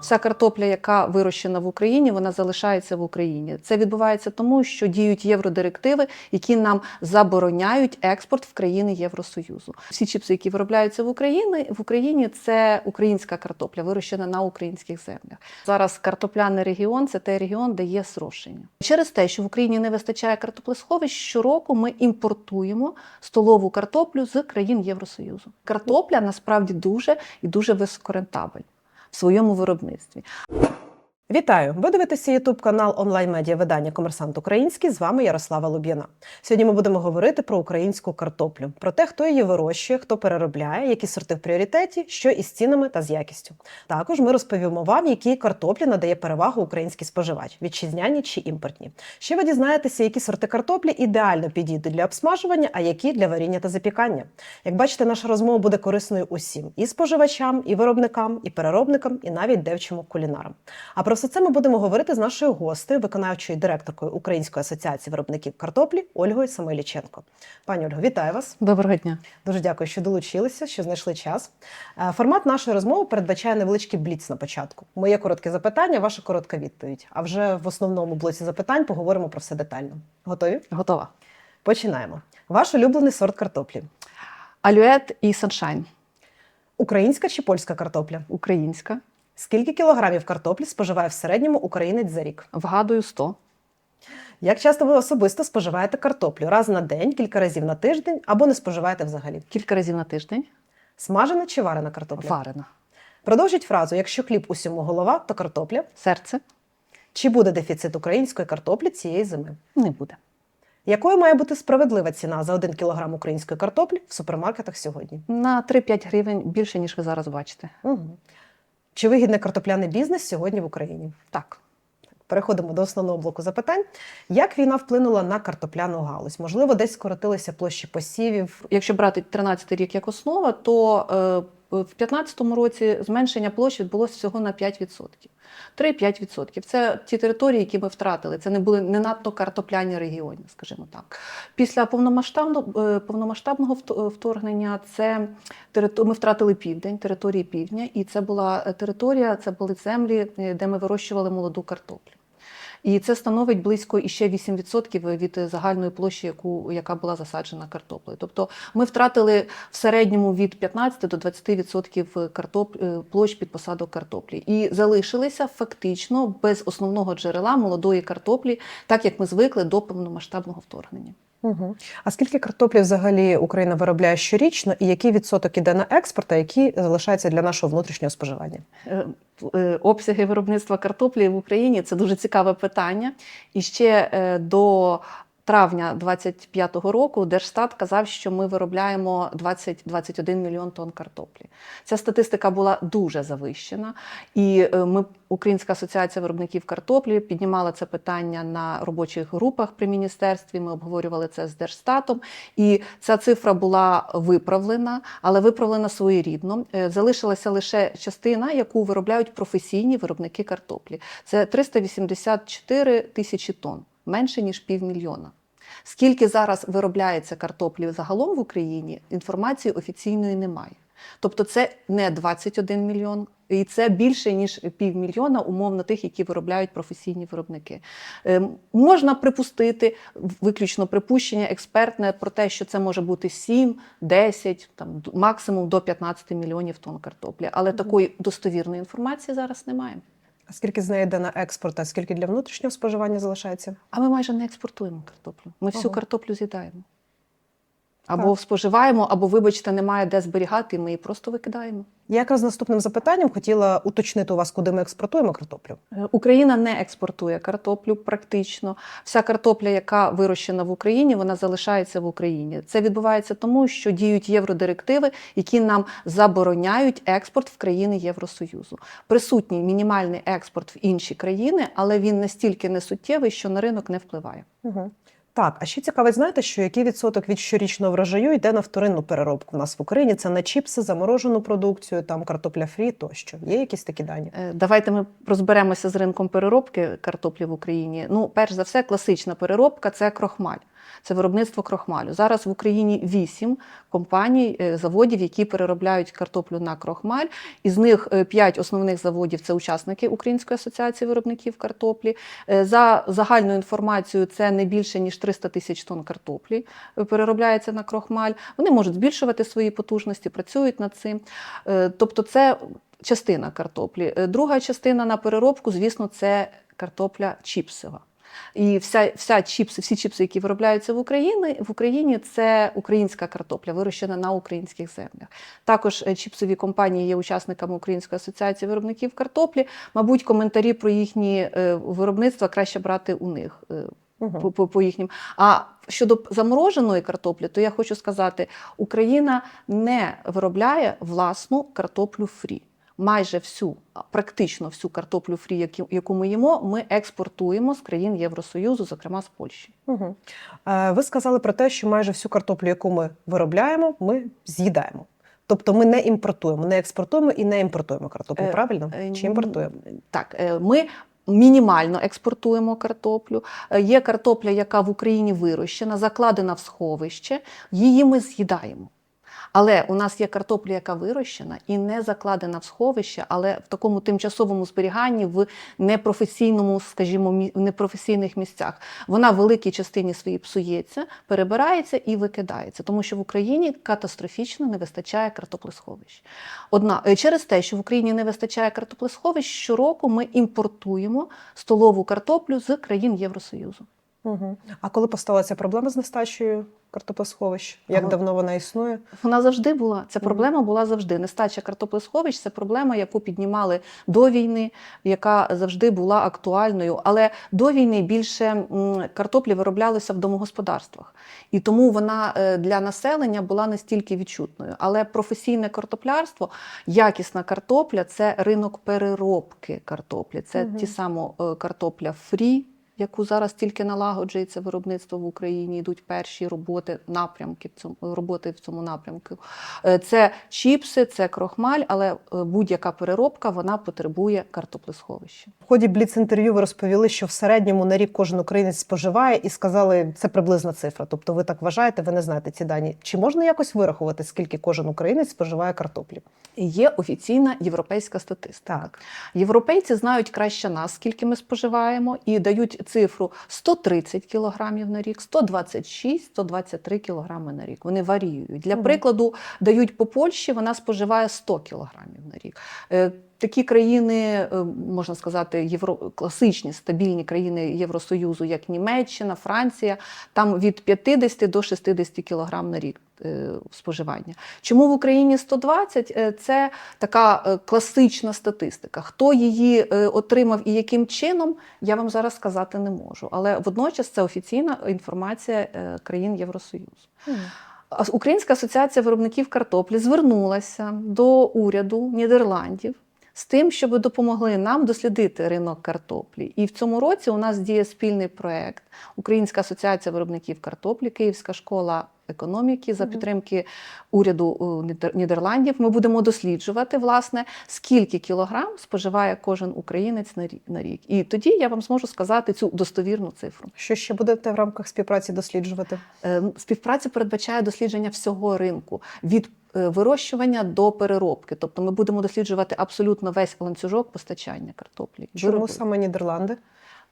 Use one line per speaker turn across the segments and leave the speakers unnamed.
Вся картопля, яка вирощена в Україні, вона залишається в Україні. Це відбувається тому, що діють євродирективи, які нам забороняють експорт в країни Євросоюзу. Всі чіпси, які виробляються в Україні, в Україні це українська картопля, вирощена на українських землях. Зараз картопляний регіон це той регіон, де є зрошення. Через те, що в Україні не вистачає картоплесховищ, щороку ми імпортуємо столову картоплю з країн Євросоюзу. Картопля насправді дуже і дуже високорентабельна в своєму виробництві.
Вітаю! Ви дивитеся Ютуб канал онлайн-медіа видання Комерсант Український. З вами Ярослава Луб'яна. Сьогодні ми будемо говорити про українську картоплю, про те, хто її вирощує, хто переробляє, які сорти в пріоритеті, що із цінами та з якістю. Також ми розповімо вам, які картоплі надає перевагу український споживач, вітчизняні чи імпортні. Ще ви дізнаєтеся, які сорти картоплі ідеально підійдуть для обсмажування, а які для варіння та запікання. Як бачите, наша розмова буде корисною усім і споживачам, і виробникам, і переробникам, і навіть девчому кулінарам. А про все це ми будемо говорити з нашою гостею, виконавчою директоркою Української асоціації виробників картоплі Ольгою Самойліченко. Пані Ольго, вітаю вас.
Доброго дня.
Дуже дякую, що долучилися, що знайшли час. Е, Формат нашої розмови передбачає невеличкий бліц на початку. Моє коротке запитання, ваша коротка відповідь. А вже в основному блоці запитань поговоримо про все детально. Готові?
Готова.
Починаємо. Ваш улюблений сорт картоплі:
Алюет і саншайн.
українська чи польська картопля?
Українська.
Скільки кілограмів картоплі споживає в середньому українець за рік?
Вгадую 100.
Як часто ви особисто споживаєте картоплю? Раз на день, кілька разів на тиждень або не споживаєте взагалі?
Кілька разів на тиждень.
Смажена чи варена картопля?
Варена.
Продовжіть фразу: якщо хліб усьому голова, то картопля.
Серце
Чи буде дефіцит української картоплі цієї зими?
не буде.
Якою має бути справедлива ціна за 1 кілограм української картоплі в супермаркетах сьогодні?
На 3-5 гривень більше, ніж ви зараз бачите.
Угу. Чи вигідний картопляний бізнес сьогодні в Україні?
Так.
Переходимо до основного блоку запитань. Як війна вплинула на картопляну галузь? Можливо, десь скоротилися площі посівів.
Якщо брати 13 рік як основа, то е, в 2015 році зменшення площ відбулося всього на 5%. 3-5%. Це ті території, які ми втратили. Це не були не надто картопляні регіони, скажімо так. Після повномасштабного, е, повномасштабного вторгнення це ми втратили південь, території півдня, і це була е, територія, це були землі, е, де ми вирощували молоду картоплю. І це становить близько іще 8% від загальної площі, яку, яка була засаджена картоплею. Тобто ми втратили в середньому від 15 до 20% картоп... е, площ під посадок картоплі. І залишилися фактично без основного джерела молодої картоплі, так як ми звикли до повномасштабного вторгнення.
Угу. А скільки картоплі взагалі Україна виробляє щорічно, і який відсоток іде на експорт, а який залишається для нашого внутрішнього споживання?
Е, е, Обсяги виробництва картоплі в Україні це дуже цікаве питання. І ще е, до травня 2025 року Держстат казав, що ми виробляємо 20-21 мільйон тонн картоплі. Ця статистика була дуже завищена. І е, ми, Українська асоціація виробників картоплі, піднімала це питання на робочих групах при міністерстві. Ми обговорювали це з Держстатом. І ця цифра була виправлена, але виправлена своєрідно. Е, Залишилася лише частина, яку виробляють професійні виробники картоплі. Це 384 тисячі тонн, менше ніж півмільйона. Скільки зараз виробляється картоплі загалом в Україні, інформації офіційної немає. Тобто це не 21 мільйон, і це більше ніж півмільйона умовно тих, які виробляють професійні виробники. Е, можна припустити виключно припущення експертне про те, що це може бути 7, 10, там максимум до 15 мільйонів тонн картоплі. Але такої достовірної інформації зараз немає.
А скільки з неї йде на експорт, а скільки для внутрішнього споживання залишається?
А ми майже не експортуємо картоплю. Ми всю
Ага.
картоплю з'їдаємо. Або
Так.
споживаємо, або, вибачте, немає де зберігати, і ми її просто викидаємо.
Я якраз наступним запитанням хотіла уточнити у вас, куди ми експортуємо картоплю.
Е, Україна не експортує картоплю практично. Вся картопля, яка вирощена в Україні, вона залишається в Україні. Це відбувається тому, що діють євродирективи, які нам забороняють експорт в країни Євросоюзу. Присутній мінімальний експорт в інші країни, але він настільки несуттєвий, що на ринок не впливає.
Угу. Так, а ще цікавить, знаєте, що який відсоток від щорічного врожаю йде на вторинну переробку в нас в Україні? Це на чіпси, заморожену продукцію, там картопля фрі тощо. Є якісь такі дані?
Е, Давайте ми розберемося з ринком переробки картоплі в Україні. Ну, перш за все, класична переробка це крохмаль. Це виробництво крохмалю. Зараз в Україні вісім компаній, е, заводів, які переробляють картоплю на крохмаль. Із них е, п'ять основних заводів це учасники Української асоціації виробників картоплі. Е, За загальною інформацією, це не більше ніж 300 тисяч тонн картоплі переробляється на крохмаль. Вони можуть збільшувати свої потужності, працюють над цим. Тобто, це частина картоплі. Друга частина на переробку, звісно, це картопля чіпсова. І вся, вся чіпси, всі чіпси, які виробляються в Україні, в Україні, це українська картопля, вирощена на українських землях. Також е, чіпсові компанії є учасниками Української асоціації виробників картоплі. Мабуть, коментарі про їхні е, виробництва краще брати у них.
Угу.
по, по, по їхнім. А щодо замороженої картоплі, то я хочу сказати, Україна не виробляє власну картоплю фрі. Майже всю, практично всю картоплю фрі, яку ми їмо, ми експортуємо з країн Євросоюзу, зокрема з Польщі.
Угу. Ви сказали про те, що майже всю картоплю, яку ми виробляємо, ми з'їдаємо. Тобто ми не імпортуємо, не експортуємо і не імпортуємо картоплю,
Е,
правильно?
Е,
Чи імпортуємо?
Так, ми мінімально експортуємо картоплю. Є картопля, яка в Україні вирощена, закладена в сховище, її ми з'їдаємо. Але у нас є картопля, яка вирощена і не закладена в сховище, але в такому тимчасовому зберіганні в непрофесійному, скажімо, в непрофесійних місцях. Вона в великій частині своїй псується, перебирається і викидається, тому що в Україні катастрофічно не вистачає картоплесховищ. Одна е, через те, що в Україні не вистачає картоплесховищ, щороку ми імпортуємо столову картоплю з країн Євросоюзу.
Угу. А коли постала ця проблема з нестачею картоплесховищ? Як
Ага.
давно вона існує?
Вона завжди була. Ця проблема була завжди. Нестача картоплесховищ це проблема, яку піднімали до війни, яка завжди була актуальною. Але до війни більше картоплі вироблялося в домогосподарствах, і тому вона е, для населення була не стільки відчутною. Але професійне картоплярство, якісна картопля це ринок переробки картоплі. Це
Мгм.
ті само е, картопля фрі. Яку зараз тільки налагоджується виробництво в Україні, йдуть перші роботи, напрямки в цьому роботи в цьому напрямку. Е, Це чіпси, це крохмаль, але е, будь-яка переробка вона потребує картоплесховища.
В ході бліц-інтерв'ю ви розповіли, що в середньому на рік кожен українець споживає і сказали, це приблизна цифра. Тобто ви так вважаєте, ви не знаєте ці дані. Чи можна якось вирахувати, скільки кожен українець споживає картоплі?
Є офіційна європейська статистика.
Так.
Європейці знають краще нас, скільки ми споживаємо, і дають цифру 130 кілограмів на рік, 126, 123 кілограми на рік. Вони варіюють. Для прикладу, дають по Польщі, вона споживає 100 кілограмів на рік. Такі країни, е, можна сказати, євро... класичні стабільні країни Євросоюзу, як Німеччина, Франція, там від 50 до 60 кілограм на рік е, споживання. Чому в Україні 120? Е, Це така класична статистика. Хто її отримав і яким чином, я вам зараз сказати не можу. Але водночас це офіційна інформація країн Євросоюзу. А Українська асоціація виробників картоплі звернулася до уряду Нідерландів з тим, щоб допомогли нам дослідити ринок картоплі. І в цьому році у нас діє спільний проект Українська асоціація виробників картоплі, Київська школа економіки за підтримки уряду Нідер- Нідерландів. Ми будемо досліджувати, власне, скільки кілограм споживає кожен українець на рік-. І тоді я вам зможу сказати цю достовірну цифру.
Що ще будете в рамках співпраці досліджувати?
Е, Співпраця передбачає дослідження всього ринку від е, вирощування до переробки. Тобто ми будемо досліджувати абсолютно весь ланцюжок постачання картоплі.
Чому саме Нідерланди?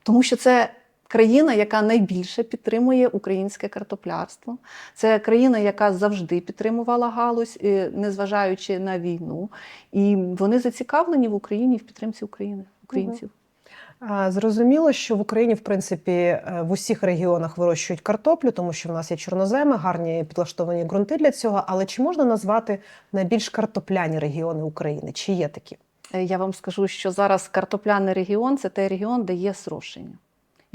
Тому що це країна, яка найбільше підтримує українське картоплярство. Це країна, яка завжди підтримувала галузь, е, незважаючи на війну. І вони зацікавлені в Україні в підтримці України, українців.
Зрозуміло, що в Україні, в принципі, е, в усіх регіонах вирощують картоплю, тому що в нас є чорноземи, гарні підлаштовані ґрунти для цього. Але чи можна назвати найбільш картопляні регіони України? Чи є такі?
Е, Я вам скажу, що зараз картопляний регіон це той регіон, де є зрошення.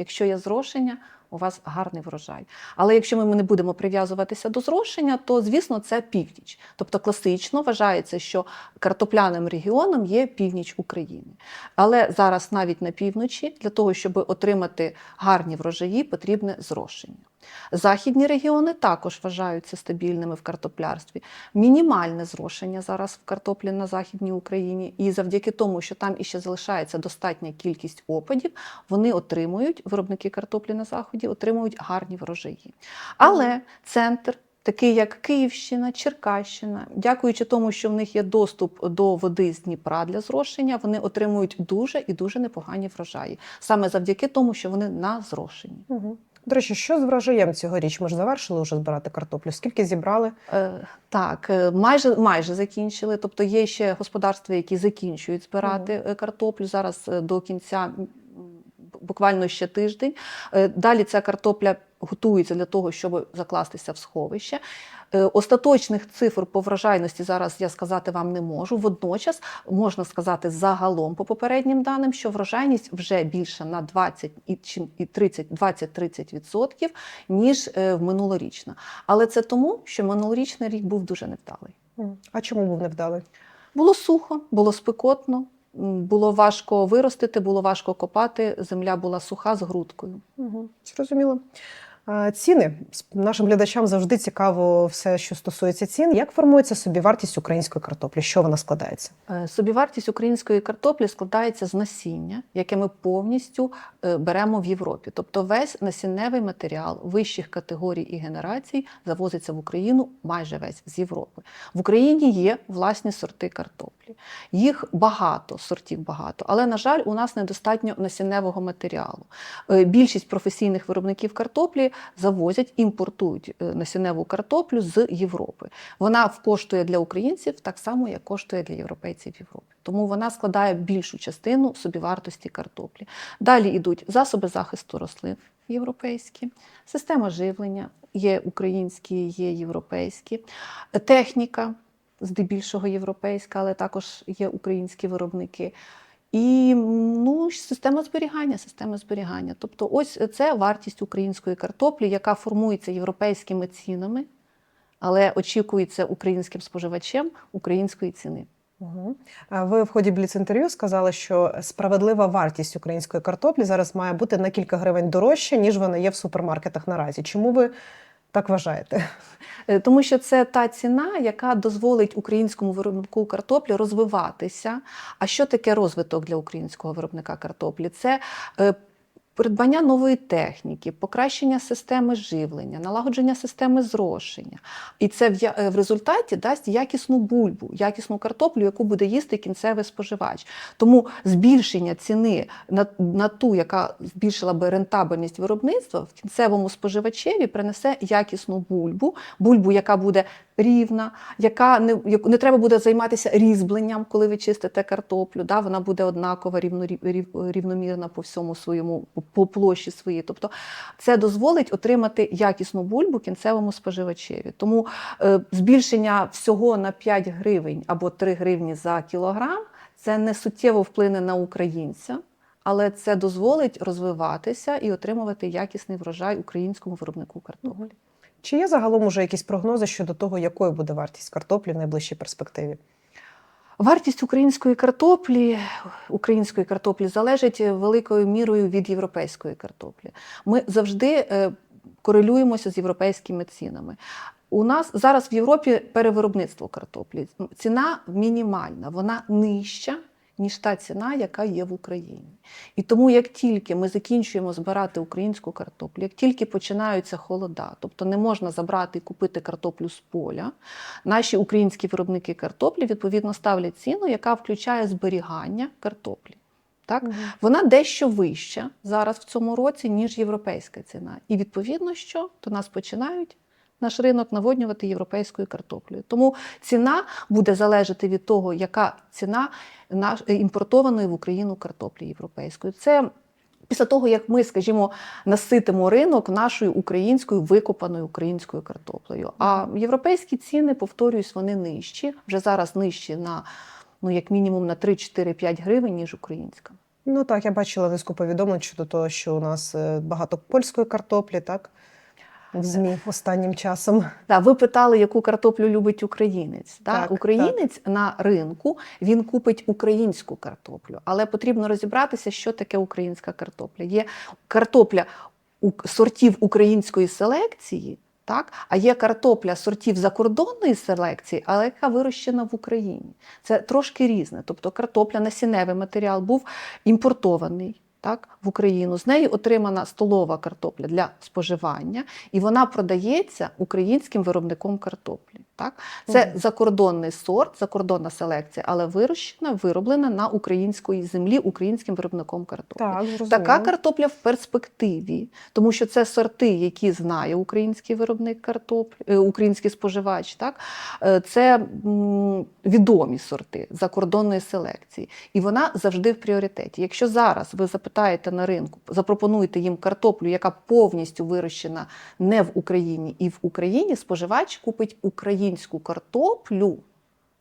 Якщо є зрошення, у вас гарний врожай. Але якщо ми не будемо прив'язуватися до зрошення, то звісно це північ. Тобто класично вважається, що картопляним регіоном є північ України. Але зараз навіть на півночі для того, щоб отримати гарні врожаї, потрібне зрошення. Західні регіони також вважаються стабільними в картоплярстві. Мінімальне зрошення зараз в картоплі на Західній Україні. І завдяки тому, що там іще залишається достатня кількість опадів, вони отримують, виробники картоплі на Заході, отримують гарні врожаї. Але центр. Такий як Київщина, Черкащина, дякуючи тому, що в них є доступ до води з Дніпра для зрошення, вони отримують дуже і дуже непогані врожаї, саме завдяки тому, що вони на зрошенні.
Угу. До речі, що з врожаєм цьогоріч? Ми ж завершили вже збирати картоплю. Скільки зібрали?
Е, так, е, майже майже закінчили. Тобто є ще господарства, які закінчують збирати угу. картоплю зараз е, до кінця. Буквально ще тиждень. Е, Далі ця картопля готується для того, щоб закластися в сховище. Е, Остаточних цифр по врожайності зараз я сказати вам не можу. Водночас можна сказати загалом по попереднім даним, що врожайність вже більше на 20 і 30, 20-30 відсотків, ніж е, в минулорічна. Але це тому, що минулорічний рік був дуже невдалий.
А чому був невдалий?
Було сухо, було спекотно, було важко виростити, було важко копати. Земля була суха з грудкою.
Угу. Зрозуміло. Ціни нашим глядачам завжди цікаво все, що стосується цін. Як формується собівартість української картоплі? Що вона складається?
Е, Собівартість української картоплі складається з насіння, яке ми повністю е, беремо в Європі. Тобто весь насінневий матеріал вищих категорій і генерацій завозиться в Україну майже весь з Європи. В Україні є власні сорти картоплі. Їх багато, сортів багато, але, на жаль, у нас недостатньо насінневого матеріалу. Е, Більшість професійних виробників картоплі завозять, імпортують е, насінневу картоплю з Європи. Вона коштує для українців так само, як коштує для європейців Європи. Тому вона складає більшу частину собівартості картоплі. Далі йдуть засоби захисту рослин європейські, система живлення є українські, є європейські, техніка, здебільшого європейська, але також є українські виробники. І ну, система зберігання, система зберігання. Тобто, ось це вартість української картоплі, яка формується європейськими цінами, але очікується українським споживачем української ціни.
Угу. Ви в ході бліц-інтерв'ю сказали, що справедлива вартість української картоплі зараз має бути на кілька гривень дорожче, ніж вона є в супермаркетах наразі. Чому ви так вважаєте?
Е, Тому що це та ціна, яка дозволить українському виробнику картоплі розвиватися. А що таке розвиток для українського виробника картоплі? Це е, Придбання нової техніки, покращення системи живлення, налагодження системи зрошення. І це в, е, в результаті дасть якісну бульбу, якісну картоплю, яку буде їсти кінцевий споживач. Тому збільшення ціни на, на ту, яка збільшила би рентабельність виробництва, в кінцевому споживачеві принесе якісну бульбу, бульбу, яка буде рівна, яка не, не треба буде займатися різьбленням, коли ви чистите картоплю. Да? Вона буде однакова, рівно, рів- рівномірна по всьому своєму по площі своїй. Тобто це дозволить отримати якісну бульбу кінцевому споживачеві. Тому е, збільшення всього на 5 гривень або 3 гривні за кілограм це не суттєво вплине на українця. Але це дозволить розвиватися і отримувати якісний врожай українському виробнику картоплі.
Чи є загалом уже якісь прогнози щодо того, якою буде вартість картоплі в найближчій перспективі?
Вартість української картоплі, української картоплі залежить великою мірою від європейської картоплі. Ми завжди е, корелюємося з європейськими цінами. У нас зараз в Європі перевиробництво картоплі. Ціна мінімальна, вона нижча, ніж та ціна, яка є в Україні. І тому, як тільки ми закінчуємо збирати українську картоплю, як тільки починаються холода, тобто не можна забрати і купити картоплю з поля, наші українські виробники картоплі відповідно ставлять ціну, яка включає зберігання картоплі. Так? Вона дещо вища зараз в цьому році, ніж європейська ціна. І відповідно, що до нас починають наш ринок наводнювати європейською картоплею. Тому ціна буде залежати від того, яка ціна наш- імпортованої в Україну картоплі європейської. Це після того, як ми, скажімо, наситимо ринок нашою українською викопаною українською картоплею. А європейські ціни, повторююсь, вони нижчі, вже зараз нижчі на ну, як мінімум на 3-4-5 гривень, ніж українська.
Ну так, я бачила низку повідомлень щодо того, що у нас е, багато польської картоплі, так? В ЗМІ останнім часом.
Да, ви питали, яку картоплю любить українець. Да?
Так,
українець на ринку він купить українську картоплю, але потрібно розібратися, що таке українська картопля. Є картопля сортів української селекції. Так, а є картопля сортів закордонної селекції, але яка вирощена в Україні. Це трошки різне. Тобто картопля, насінневий матеріал був імпортований так, в Україну. З неї отримана столова картопля для споживання, і вона продається українським виробником картоплі. Так? Це
Мгм.
закордонний сорт, закордонна селекція, але вирощена, вироблена на української землі українським виробником картоплі.
Так.
Така картопля в перспективі, тому що це сорти, які знає український виробник картоплі, е, український споживач. Так? Е, Це відомі сорти закордонної селекції, і вона завжди в пріоритеті. Якщо зараз ви запитаєте на ринку, запропонуєте їм картоплю, яка повністю вирощена не в Україні і в Україні, споживач купить українську картоплю.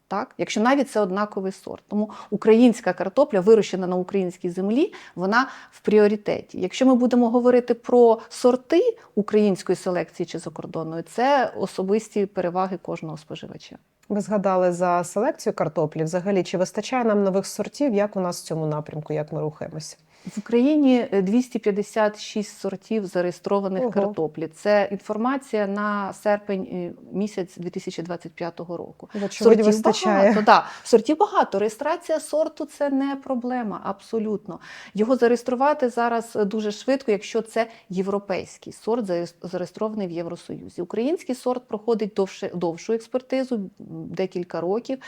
Так, якщо навіть це однаковий сорт, тому українська картопля, вирощена на українській землі, вона в пріоритеті. Якщо ми будемо говорити про сорти української селекції чи закордонної, це особисті переваги кожного споживача.
Ви згадали за селекцію картоплі. Взагалі, чи вистачає нам нових сортів? Як у нас в цьому напрямку? Як ми рухаємося?
В Україні е, 256 сортів зареєстрованих
Ого.
картоплі. Це інформація на серпень е, місяць 2025 року.
Вочевидь, вистачає.
багато, да. Сортів багато. Реєстрація сорту це не проблема, абсолютно. Його зареєструвати зараз дуже швидко, якщо це європейський сорт, зареєстрований в Євросоюзі. Український сорт проходить довше, довшу експертизу, декілька років,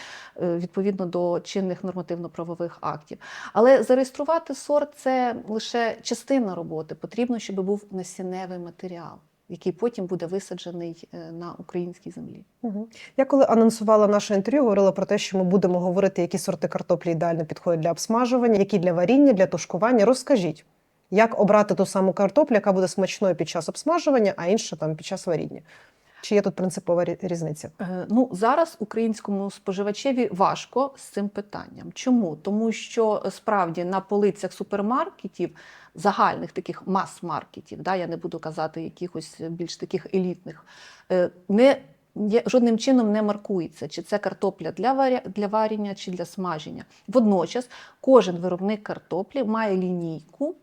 е, відповідно до чинних нормативно-правових актів. Але зареєструвати сорт це лише частина роботи. Потрібно, щоб був насінневий матеріал, який потім буде висаджений е, на українській землі.
Угу. Я коли анонсувала наше інтерв'ю, говорила про те, що ми будемо говорити, які сорти картоплі ідеально підходять для обсмажування, які для варіння, для тушкування. Розкажіть, як обрати ту саму картоплю, яка буде смачною під час обсмажування, а інша там під час варіння? Чи є тут принципова різниця?
Е, Ну зараз українському споживачеві важко з цим питанням. Чому? Тому що е, справді на полицях супермаркетів, загальних таких мас-маркетів, да, я не буду казати якихось більш таких елітних, е, не жодним чином не маркується, чи це картопля для варя, для варіння, чи для смаження. Водночас кожен виробник картоплі має лінійку.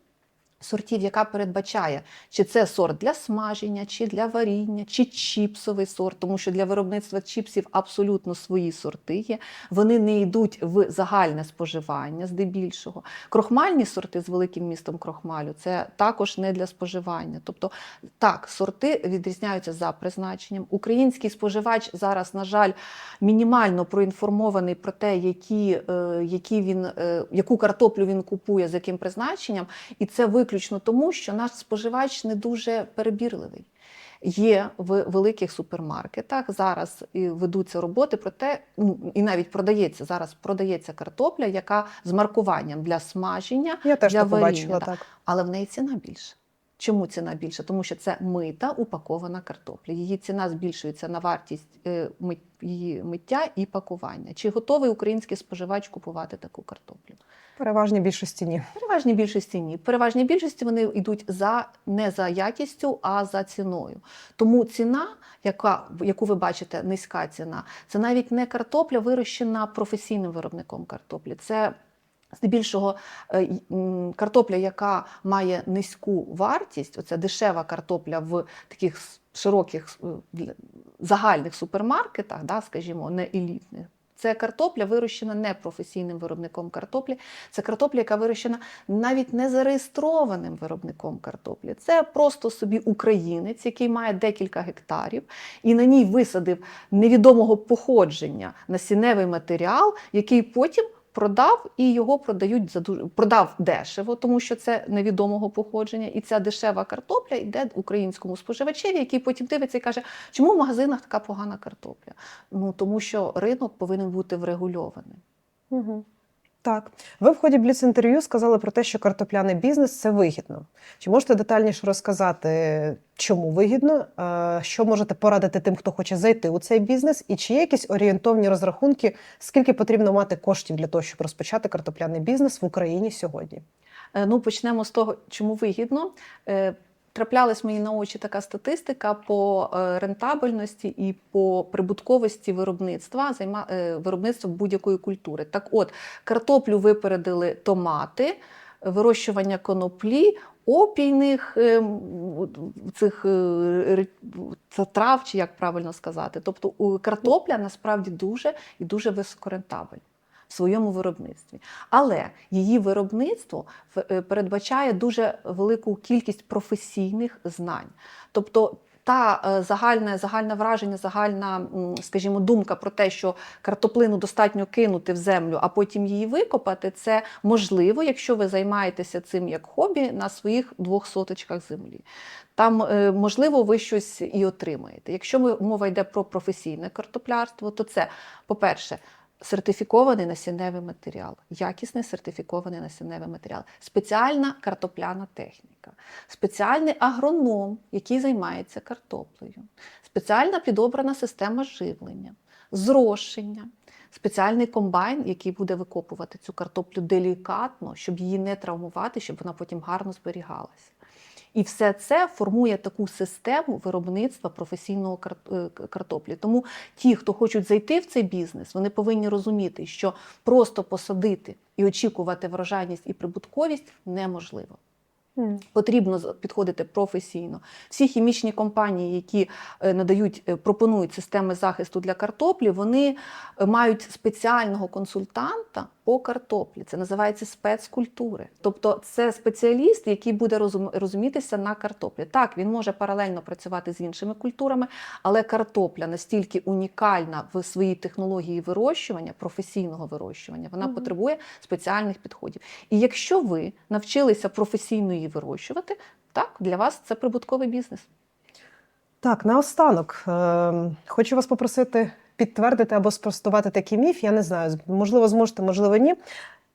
Сортів, яка передбачає, чи це сорт для смаження, чи для варіння, чи чіпсовий сорт, тому що для виробництва чіпсів абсолютно свої сорти є. Вони не йдуть в загальне споживання здебільшого. Крохмальні сорти з великим містом крохмалю це також не для споживання. Тобто, так, сорти відрізняються за призначенням. Український споживач зараз, на жаль, мінімально проінформований про те, які, е, які він, е, яку картоплю він купує, з яким призначенням, і це виключно тому, що наш споживач не дуже перебірливий. Є в великих супермаркетах зараз і ведуться роботи про те, ну, і навіть продається зараз. Продається картопля, яка з маркуванням для смаження,
Я теж
для
побачила
варіння,
так.
але в неї ціна більша. Чому ціна більша? Тому що це мита упакована картопля. Її ціна збільшується на вартість е, її миття і пакування. Чи готовий український споживач купувати таку картоплю?
Переважній більшості ні.
Переважній більшості ні. Переважній більшості вони йдуть за не за якістю, а за ціною. Тому ціна, яка яку ви бачите, низька ціна, це навіть не картопля, вирощена професійним виробником картоплі. Це здебільшого е, картопля, яка має низьку вартість, оця дешева картопля в таких широких е, загальних супермаркетах, да, скажімо, не елітних. Це картопля вирощена не професійним виробником картоплі. Це картопля, яка вирощена навіть не зареєстрованим виробником картоплі. Це просто собі українець, який має декілька гектарів, і на ній висадив невідомого походження насінневий матеріал, який потім продав і його продають за дуже продав дешево, тому що це невідомого походження. І ця дешева картопля йде українському споживачеві, який потім дивиться і каже, чому в магазинах така погана картопля? Ну тому що ринок повинен бути врегульований.
Угу. Так, ви в ході бліц-інтерв'ю сказали про те, що картопляний бізнес це вигідно. Чи можете детальніше розказати, чому вигідно, е, що можете порадити тим, хто хоче зайти у цей бізнес, і чи є якісь орієнтовні розрахунки, скільки потрібно мати коштів для того, щоб розпочати картопляний бізнес в Україні сьогодні?
Е, Ну, почнемо з того, чому вигідно. Траплялась мені на очі така статистика по е, рентабельності і по прибутковості виробництва, е, виробництва будь-якої культури. Так от, картоплю випередили томати, вирощування коноплі, опійних цих е, це трав, чи як правильно сказати. Тобто картопля насправді дуже і дуже високорентабельна в своєму виробництві. Але її виробництво е, передбачає дуже велику кількість професійних знань. Тобто та е, загальне, загальне враження, загальна, скажімо, думка про те, що картоплину достатньо кинути в землю, а потім її викопати, це можливо, якщо ви займаєтеся цим як хобі на своїх двох соточках землі. Там, е, можливо, ви щось і отримаєте. Якщо мова йде про професійне картоплярство, то це, по-перше, сертифікований насінневий матеріал, якісний сертифікований насінневий матеріал, спеціальна картопляна техніка, спеціальний агроном, який займається картоплею, спеціальна підобрана система живлення, зрошення, спеціальний комбайн, який буде викопувати цю картоплю делікатно, щоб її не травмувати, щоб вона потім гарно зберігалася. І все це формує таку систему виробництва професійного е, картоплі. Тому ті, хто хочуть зайти в цей бізнес, вони повинні розуміти, що просто посадити і очікувати врожайність і прибутковість неможливо. Потрібно підходити професійно. Всі хімічні компанії, які е, надають, е, пропонують системи захисту для картоплі, вони мають спеціального консультанта по картоплі. Це називається спецкультури. Тобто це спеціаліст, який буде розумітися на картоплі. Так, він може паралельно працювати з іншими культурами, але картопля настільки унікальна в своїй технології вирощування, професійного вирощування, вона
Мгм.
потребує спеціальних підходів. І якщо ви навчилися професійно її вирощувати, так для вас це прибутковий бізнес.
Так, наостанок е, хочу вас попросити підтвердити або спростувати такий міф. Я не знаю, можливо, зможете, можливо, ні.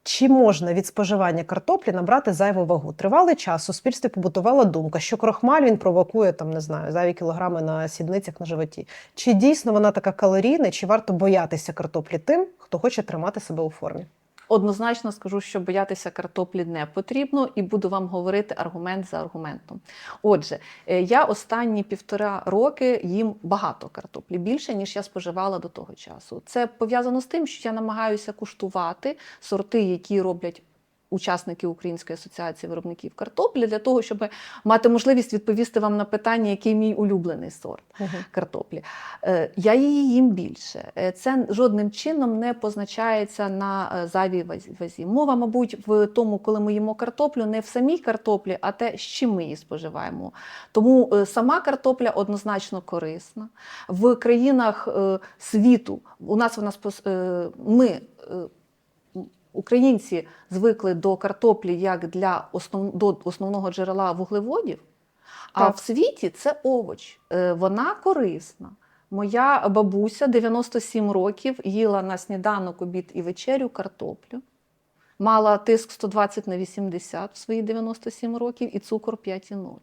Чи можна від споживання картоплі набрати зайву вагу? Тривалий час суспільстві побутувала думка, що крохмаль він провокує там, не знаю, зайві кілограми на сідницях на животі. Чи дійсно вона така калорійна, чи варто боятися картоплі тим, хто хоче тримати себе у формі?
Однозначно скажу, що боятися картоплі не потрібно, і буду вам говорити аргумент за аргументом. Отже, е, я останні півтора роки їм багато картоплі, більше ніж я споживала до того часу. Це пов'язано з тим, що я намагаюся куштувати сорти, які роблять. Учасники Української асоціації виробників картоплі для того, щоб мати можливість відповісти вам на питання, який мій улюблений сорт картоплі. Е, Я її їм більше. Е, Це жодним чином не позначається на е, зайвій вазі-. Мова, мабуть, в тому, коли ми їмо картоплю, не в самій картоплі, а те, з чим ми її споживаємо. Тому сама картопля однозначно корисна. В країнах світу у нас вона ми. Українці звикли до картоплі як для основ, до основного джерела вуглеводів, а
Так.
в світі це овоч. Е, Вона корисна. Моя бабуся 97 років їла на сніданок, обід і вечерю картоплю. Мала тиск 120 на 80 в свої 97 років і цукор 5,0.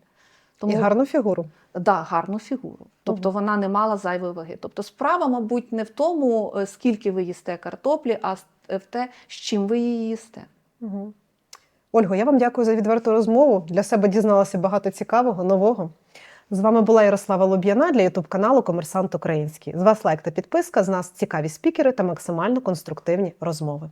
І гарну фігуру.
Да, гарну фігуру. Тобто вона не мала зайвої ваги. Тобто справа, мабуть, не в тому, е, скільки ви їсте картоплі, а е, в те, з чим ви її їсте.
Угу. Ольго, я вам дякую за відверту розмову. Для себе дізналася багато цікавого, нового. З вами була Ярослава Луб'яна для Ютуб каналу Комерсант Український. З вас лайк та підписка, з нас цікаві спікери та максимально конструктивні розмови.